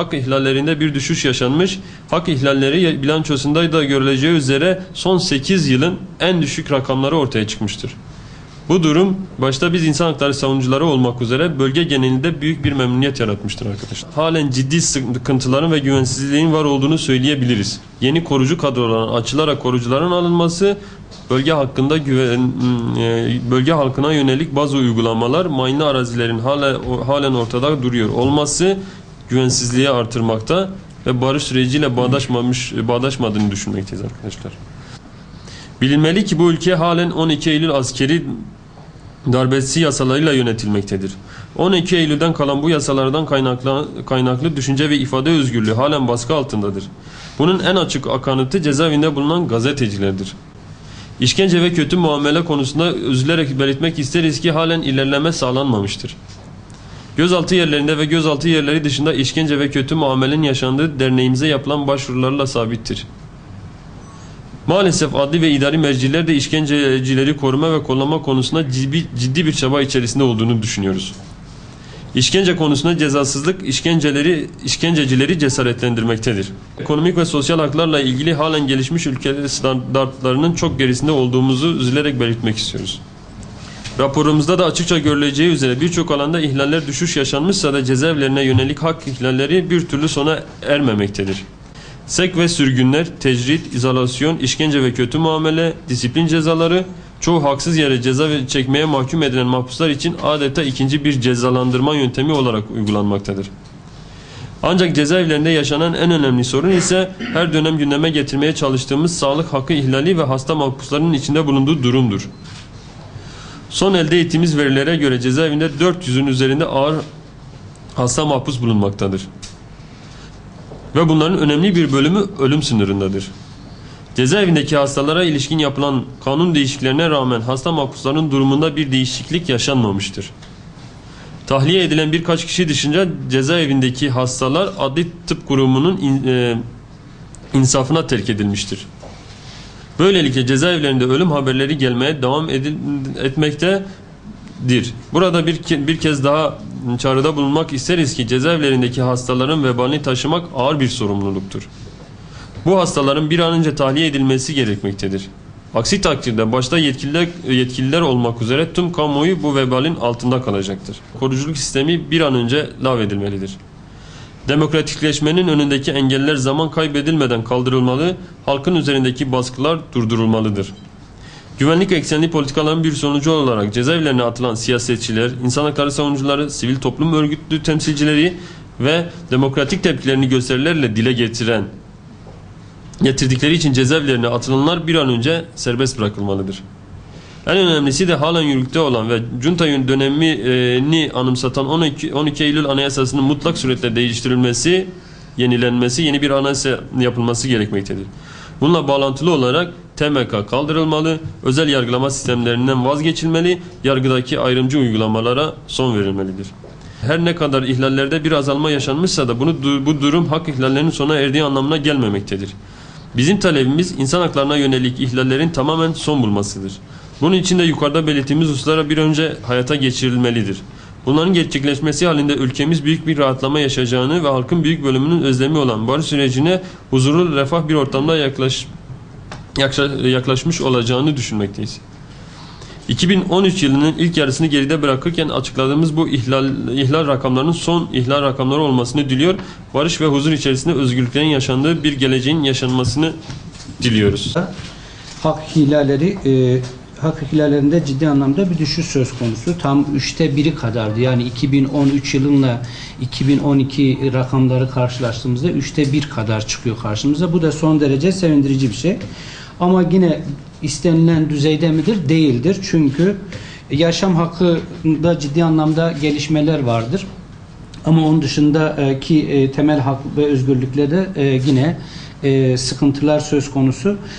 hak ihlallerinde bir düşüş yaşanmış. Hak ihlalleri bilançosunda da görüleceği üzere son 8 yılın en düşük rakamları ortaya çıkmıştır. Bu durum başta biz insan hakları savunucuları olmak üzere bölge genelinde büyük bir memnuniyet yaratmıştır arkadaşlar. Halen ciddi sıkıntıların ve güvensizliğin var olduğunu söyleyebiliriz. Yeni korucu kadroların açılarak korucuların alınması, bölge hakkında güven, e, bölge halkına yönelik bazı uygulamalar mayınlı arazilerin hala, halen ortada duruyor olması güvensizliği artırmakta ve barış süreciyle bağdaşmamış, bağdaşmadığını düşünmekteyiz arkadaşlar. Bilinmeli ki bu ülke halen 12 Eylül askeri darbesi yasalarıyla yönetilmektedir. 12 Eylül'den kalan bu yasalardan kaynaklı, kaynaklı düşünce ve ifade özgürlüğü halen baskı altındadır. Bunun en açık akanıtı cezaevinde bulunan gazetecilerdir. İşkence ve kötü muamele konusunda üzülerek belirtmek isteriz ki halen ilerleme sağlanmamıştır. Gözaltı yerlerinde ve gözaltı yerleri dışında işkence ve kötü muamelenin yaşandığı derneğimize yapılan başvurularla sabittir. Maalesef adli ve idari merciler de işkencecileri koruma ve kollama konusunda ciddi, bir çaba içerisinde olduğunu düşünüyoruz. İşkence konusunda cezasızlık işkenceleri, işkencecileri cesaretlendirmektedir. Ekonomik ve sosyal haklarla ilgili halen gelişmiş ülkeler standartlarının çok gerisinde olduğumuzu üzülerek belirtmek istiyoruz. Raporumuzda da açıkça görüleceği üzere birçok alanda ihlaller düşüş yaşanmışsa da cezaevlerine yönelik hak ihlalleri bir türlü sona ermemektedir. Sek ve sürgünler, tecrit, izolasyon, işkence ve kötü muamele, disiplin cezaları, çoğu haksız yere ceza çekmeye mahkum edilen mahpuslar için adeta ikinci bir cezalandırma yöntemi olarak uygulanmaktadır. Ancak cezaevlerinde yaşanan en önemli sorun ise her dönem gündeme getirmeye çalıştığımız sağlık hakkı ihlali ve hasta mahpusların içinde bulunduğu durumdur. Son elde ettiğimiz verilere göre cezaevinde 400'ün üzerinde ağır hasta mahpus bulunmaktadır. Ve bunların önemli bir bölümü ölüm sınırındadır. Cezaevindeki hastalara ilişkin yapılan kanun değişikliklerine rağmen hasta mahpusların durumunda bir değişiklik yaşanmamıştır. Tahliye edilen birkaç kişi dışında cezaevindeki hastalar adli tıp kurumunun in, e, insafına terk edilmiştir. Böylelikle cezaevlerinde ölüm haberleri gelmeye devam edil, etmektedir. Burada bir, bir kez daha çağrıda bulunmak isteriz ki cezaevlerindeki hastaların vebalini taşımak ağır bir sorumluluktur. Bu hastaların bir an önce tahliye edilmesi gerekmektedir. Aksi takdirde başta yetkililer, yetkililer olmak üzere tüm kamuoyu bu vebalin altında kalacaktır. Koruculuk sistemi bir an önce lağvedilmelidir. Demokratikleşmenin önündeki engeller zaman kaybedilmeden kaldırılmalı, halkın üzerindeki baskılar durdurulmalıdır. Güvenlik eksenli politikaların bir sonucu olarak cezaevlerine atılan siyasetçiler, insan hakları savunucuları, sivil toplum örgütlü temsilcileri ve demokratik tepkilerini gösterilerle dile getiren getirdikleri için cezaevlerine atılanlar bir an önce serbest bırakılmalıdır. En önemlisi de halen yürürlükte olan ve junta dönemini anımsatan 12, 12 Eylül Anayasası'nın mutlak suretle değiştirilmesi, yenilenmesi, yeni bir anayasa yapılması gerekmektedir. Bununla bağlantılı olarak TMK kaldırılmalı, özel yargılama sistemlerinden vazgeçilmeli, yargıdaki ayrımcı uygulamalara son verilmelidir. Her ne kadar ihlallerde bir azalma yaşanmışsa da bunu bu durum hak ihlallerinin sona erdiği anlamına gelmemektedir. Bizim talebimiz insan haklarına yönelik ihlallerin tamamen son bulmasıdır. Bunun için de yukarıda belirttiğimiz hususlara bir önce hayata geçirilmelidir. Bunların gerçekleşmesi halinde ülkemiz büyük bir rahatlama yaşayacağını ve halkın büyük bölümünün özlemi olan barış sürecine huzurlu refah bir ortamda yaklaş, yaklaşmış olacağını düşünmekteyiz. 2013 yılının ilk yarısını geride bırakırken açıkladığımız bu ihlal, ihlal rakamlarının son ihlal rakamları olmasını diliyor. Barış ve huzur içerisinde özgürlüklerin yaşandığı bir geleceğin yaşanmasını diliyoruz. Hak ihlalleri e, hak ihlallerinde ciddi anlamda bir düşüş söz konusu. Tam üçte biri kadardı. Yani 2013 yılınla 2012 rakamları karşılaştığımızda üçte bir kadar çıkıyor karşımıza. Bu da son derece sevindirici bir şey. Ama yine istenilen düzeyde midir? Değildir. Çünkü yaşam hakkında ciddi anlamda gelişmeler vardır. Ama onun dışındaki e, temel hak ve özgürlüklerde e, yine e, sıkıntılar söz konusu.